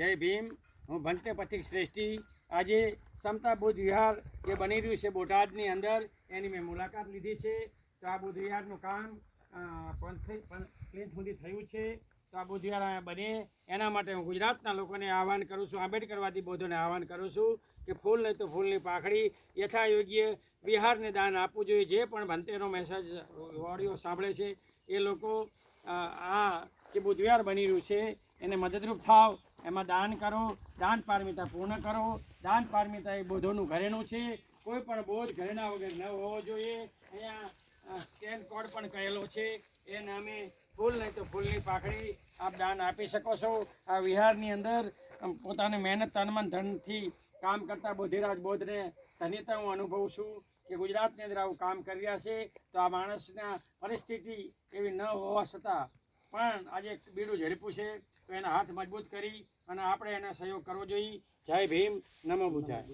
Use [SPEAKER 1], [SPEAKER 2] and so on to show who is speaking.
[SPEAKER 1] જય ભીમ. હું ભંતે પથિક શ્રેષ્ઠી. આજે સમતા બુદ્ધ વિહાર જે બની રહ્યું છે બોટાદની અંદર, એની મેં મુલાકાત લીધી છે. તો આ બુદ્ધ વિહારનું કામ પંથ- સુધી થયું છે. તો આ બુદ્ધ વિહાર બને. એના માટે હું ગુજરાતના લોકોને આહવાન કરું છું, આંબેડકરવાદી બૌદ્ધોને આહવાન કરું છું કે ફૂલ નહીં તો ફૂલની પાખડી યથાયોગ્ય વિહારને દાન આપવું જોઈએ. જે પણ ભંતેનો મેસેજ ઓડિયો સાંભળે છે, એ લોકો આ જે બુધવાર બની રહ્યું છે એને મદદરૂપ થાવ. એમાં દાન કરો, દાન પારમિતા પૂર્ણ કરો. દાન પારમિતા એ બોધોનું ઘરેણું છે. કોઈ પણ બોધ ઘરેણા વગર ન હોવો જોઈએ. અહીંયા સ્કેન કોડ પણ કહેલો છે. એ નામે ફૂલ નહીં તો ફૂલની પાખડી આપ દાન આપી શકો છો. આ વિહારની અંદર પોતાની મહેનત તનમન ધનથી કામ કરતા બોધિરાજ બોધને ધન્યતા હું અનુભવું છું કે ગુજરાતની અંદર આવું કામ કરી રહ્યા છે. તો આ માણસના પરિસ્થિતિ એવી ન હોવા છતાં પણ આજે બીડું ઝડપ્યું છે, તો એના હાથ મજબૂત કરી અને આપણે એને સહયોગ કરવો જોઈએ. જય ભીમ, નમો બુદ્ધાય.